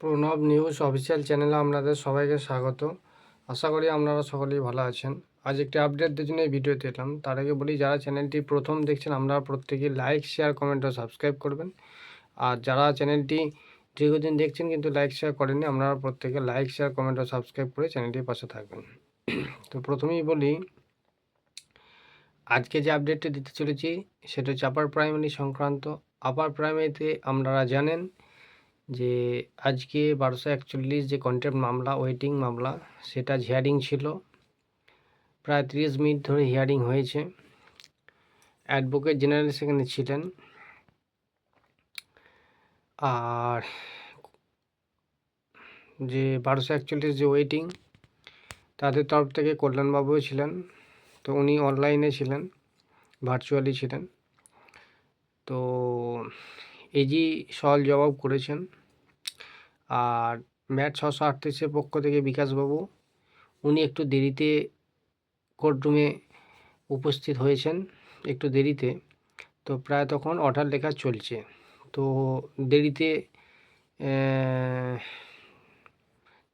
Pranab news official চ্যানেলে আপনাদের সবাইকে স্বাগত। আশা করি আপনারা সকলেই ভালো আছেন। আজ একটি আপডেটদের জন্য এই ভিডিওতে এলাম। তার আগে বলি, যারা চ্যানেলটি প্রথম দেখছেন আপনারা প্রত্যেকেই লাইক, শেয়ার, কমেন্ট ও সাবস্ক্রাইব করবেন। আর যারা চ্যানেলটি দীর্ঘদিন দেখছেন কিন্তু লাইক, শেয়ার করেননি, আপনারা প্রত্যেকে লাইক, শেয়ার, কমেন্ট ও সাবস্ক্রাইব করে চ্যানেলটির পাশে থাকবেন। তো প্রথমেই বলি, আজকে যে আপডেটটি দিতে চলেছি, সেটা হচ্ছে আপার প্রাইমারি সংক্রান্ত। আপার প্রাইমারিতে আপনারা জানেন যে আজকে বারোশো একচল্লিশ যে কন্টেম্প মামলা, ওয়েটিং মামলা সেটা হিয়ারিং ছিল। প্রায় তিরিশ মিনিট ধরে হিয়ারিং হয়েছে। অ্যাডভোকেট জেনারেল সেখানে ছিলেন। আর যে বারোশো একচল্লিশ যে ওয়েটিং তাদের তরফ থেকে কল্যাণবাবুও ছিলেন। তো উনি অনলাইনে ছিলেন ভার্চুয়ালি ছিলেন। তো এজি সওয়াল জবাব করেছেন। আর ম্যাট ছশো আটত্রিশের পক্ষ থেকে বিকাশবাবু, উনি একটু দেরিতে কোর্টরুমে উপস্থিত হয়েছেন, একটু দেরিতে। তো প্রায় তখন অর্ডার লেখা চলছে। তো দেরিতে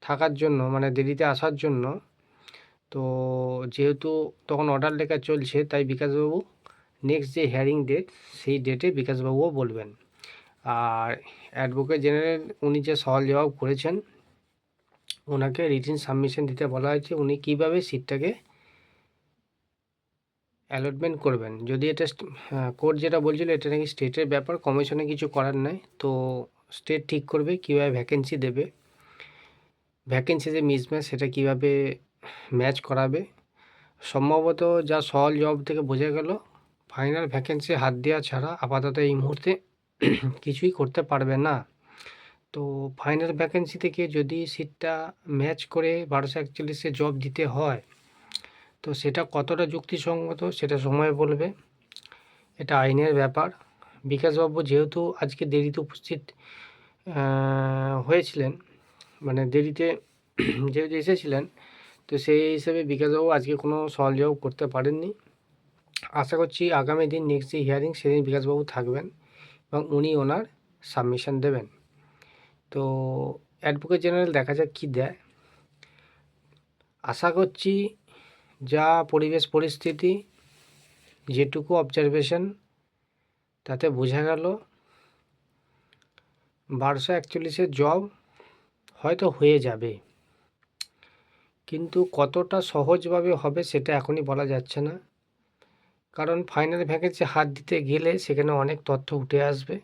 থাকার জন্য মানে দেরিতে আসার জন্য, তো যেহেতু তখন অর্ডার লেখা চলছে, তাই বিকাশবাবু নেক্সট যে হিয়ারিং ডেট সেই ডেটে বিকাশবাবুও বলবেন। আর অ্যাডভোকেট জেনারেল উনি যে সওয়াল জবাব করেছেন, ওনাকে রিটিন সাবমিশন দিতে বলা হয়েছে। উনি কীভাবে সিটটাকে অ্যালটমেন্ট করবেন? যদি এটা কোর্ট যেটা বলছিল, এটা নাকি স্টেটের ব্যাপার কমিশনে কিছু করার নাই। তো স্টেট ঠিক করবে, কীভাবে ভ্যাকেন্সি দেবে? ভ্যাকেন্সি যে মিসম্যাচ সেটা কীভাবে ম্যাচ করাবে? সম্ভবত যা সওয়াল জবাব থেকে বোঝা গেল ফাইনাল ভ্যাকেন্সি হাত দেওয়া ছাড়া আপাতত এই মুহূর্তে কিছুই করতে পারবে না। তো ফাইনাল ভ্যাকেন্সি থেকে যদি সিটটা ম্যাচ করে বারোশো একচল্লিশে জব দিতে হয়, তো সেটা কতটা যুক্তিসঙ্গত সেটা সময় বলবে। এটা আইনের ব্যাপার। বিকাশবাবু যেহেতু আজকে দেরিতে উপস্থিত হয়েছিলেন মানে দেরিতে যেহেতু এসেছিলেন, তো সেই হিসেবে বিকাশবাবু আজকে কোনো জবাব করতে পারেননি। আশা করছি আগামী দিন নেক্সট যে হিয়ারিং সেদিন বিকাশবাবু থাকবেন। এবং উনি ওনার সাবমিশন দেবেন। তো অ্যাডভোকেট জেনারেল দেখা যাক কী দেয়। আশা করছি যা পরিবেশ পরিস্থিতি, যেটুকু অবজারভেশন তাতে বোঝা গেল। বারোশো একচল্লিশের জব হয়তো হয়ে যাবে। কিন্তু কতটা সহজভাবে হবে সেটা এখনই বলা যাচ্ছে না। কারণ ফাইনাল ভ্যাকেন্সি হাত দিতে গেলে সেখানে অনেক তথ্য উঠে আসবে।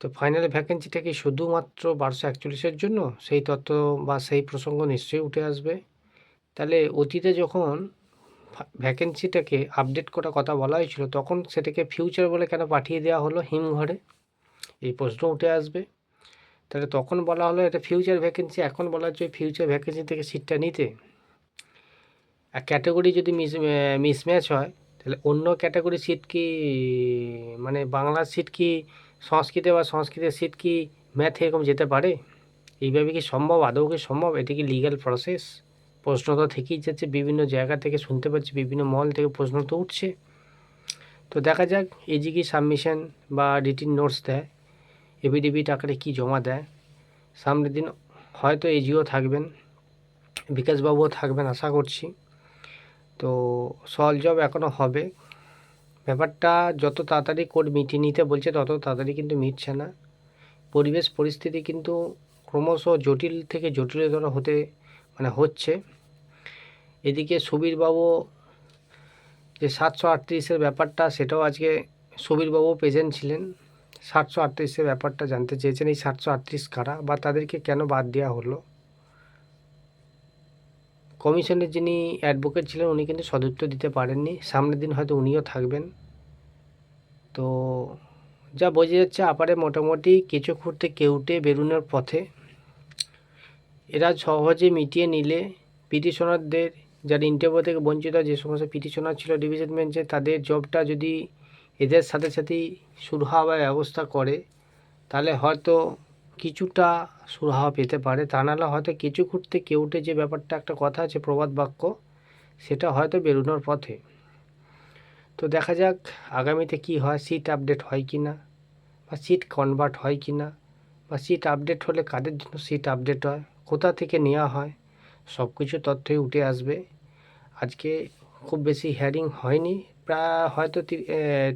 তো ফাইনাল ভ্যাকেন্সিটা কি শুধুমাত্র বারোশো একচল্লিশের জন্য? সেই তথ্য বা সেই প্রসঙ্গ নিশ্চয়ই উঠে আসবে। তাহলে অতীতে যখন ভ্যাকেন্সিটাকে আপডেট করার কথা বলা হয়েছিল, তখন সেটাকে ফিউচার বলে কেন পাঠিয়ে দেওয়া হলো হিমঘরে? এই প্রশ্ন উঠে আসবে। তাহলে তখন বলা হলো এটা ফিউচার ভ্যাকেন্সি এখন বলা হচ্ছে ফিউচার ভ্যাকেন্সি থেকে সিটটা নিতে। আর ক্যাটাগরি যদি মিস মিসম্যাচ হয়, তাহলে অন্য ক্যাটাগরি সিট কি মানে বাংলার সিট কি, সংস্কৃতে বা সংস্কৃতের সিট কি ম্যাথ এরকম যেতে পারে? এইভাবে কি সম্ভব? আদৌ কি সম্ভব? এটা কি লিগ্যাল প্রসেস প্রশ্ন তো থেকেই যাচ্ছে, বিভিন্ন জায়গা থেকে শুনতে পাচ্ছি, বিভিন্ন মহল থেকে প্রশ্ন তো উঠছে। তো দেখা যাক এজি কি সাবমিশন বা রিটিন নোটস দেয় এভিডেভিট আকারে কি জমা দেয়। সামনের দিন হয়তো এজিও থাকবেন বিকাশবাবুও থাকবেন, আশা করছি। তো সল জব এখনও হবে। ব্যাপারটা যত তাড়াতাড়ি কোর্ট মিটিয়ে নিতে বলছে, তত তাড়াতাড়ি কিন্তু মিটছে না। পরিবেশ পরিস্থিতি কিন্তু ক্রমশ জটিল থেকে জটিলতর হতে মানে হচ্ছে। এদিকে সুবীরবাবু যে সাতশো আটত্রিশের ব্যাপারটা, সেটাও আজকে সুবীরবাবু প্রেজেন্ট ছিলেন। সাতশো আটত্রিশের ব্যাপারটা জানতে চেয়েছেন, এই সাতশো আটত্রিশ কারা বা তাদেরকে কেন বাদ দেওয়া হলো? কমিশনের যিনি অ্যাডভোকেট ছিলেন, উনি কিন্তু সদুত্তর দিতে পারেননি। সামনের দিন হয়তো উনিও থাকবেন। তো যা বোঝা যাচ্ছে, আপারে মোটামুটি কেঁচো খুঁড়তে কেউটে বেরোনোর পথে। এরা সহজে মিটিয়ে নিলে পিটিশনারদের, যারা ইন্টারভিউ থেকে বঞ্চিত, যে সমস্ত পিটিশনার ছিল ডিভিশন বেঞ্চে তাদের জবটা যদি এদের সাথে সাথেই শুরু হওয়ার ব্যবস্থা করে, তাহলে হয়তো কিছুটা সুরাহা পেতে পারে। তা নাহলে হয়তো কিছু খুঁড়তে কেউটে যে ব্যাপারটা একটা কথা আছে, প্রবাদ বাক্য, সেটা হয়তো বেরোনোর পথে। তো দেখা যাক আগামীতে কি হয় সিট আপডেট হয় কি না, বা সিট কনভার্ট হয় কি না, বা সিট আপডেট হলে কাদের জন্য সিট আপডেট হয়, কোথা থেকে নেওয়া হয় সব কিছু তথ্যই উঠে আসবে। আজকে খুব বেশি হিয়ারিং হয়নি, প্রায় হয়তো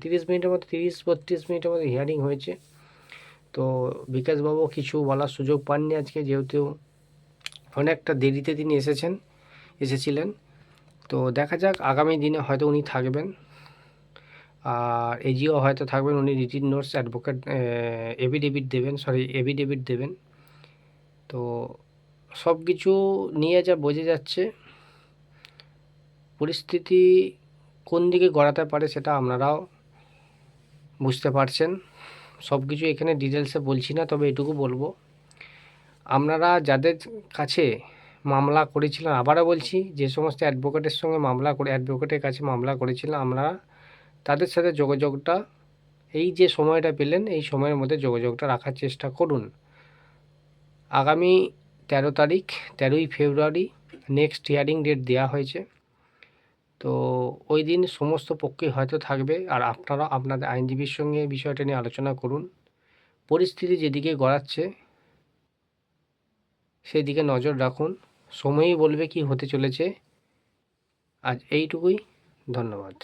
তিরিশ মিনিটের মতো, তিরিশ বত্রিশ মিনিটের মতো হিয়ারিং হয়েছে। তো বিকাশবাবু কিছু বলার সুযোগ পাননি আজকে, যেহেতু অনেকটা দেরিতে তিনি এসেছেন, এসেছিলেন। তো দেখা যাক, আগামী দিনে হয়তো উনি থাকবেন। আর এজিও হয়তো থাকবেন, উনি রিটিন নোটস অ্যাডভোকেট এভিডেভিট দেবেন, সরি এভিডেভিট দেবেন। তো সব কিছু নিয়ে যা বোঝা যাচ্ছে, পরিস্থিতি কোন দিকে গড়াতে পারে সেটা আপনারাও বুঝতে পারছেন। সব কিছু এখানে ডিটেলসে বলছি না, তবে এটুকু বলব। আপনারা যাদের কাছে মামলা করেছিলেন, আবারও বলছি, যে সমস্ত অ্যাডভোকেটের সঙ্গে মামলা করে অ্যাডভোকেটের কাছে মামলা করেছিলেন, আমরা তাদের সাথে যোগাযোগটা, এই যে সময়টা পেলেন, এই সময়ের মধ্যে যোগাযোগটা রাখার চেষ্টা করুন। আগামী তেরো তারিখ, তেরোই ফেব্রুয়ারি নেক্সট হিয়ারিং ডেট দেওয়া হয়েছে। তো ওই দিন সমস্ত পক্ষে হয়তো থাকবে। আর আপনারা আপনাদের আইনজীবীর সঙ্গে বিষয়টা নিয়ে আলোচনা করুন। পরিস্থিতি যেদিকে গড়াচ্ছে সেই দিকে নজর রাখুন। সময়ই বলবে কি হতে চলেছে। আজ এইটুকুই। ধন্যবাদ।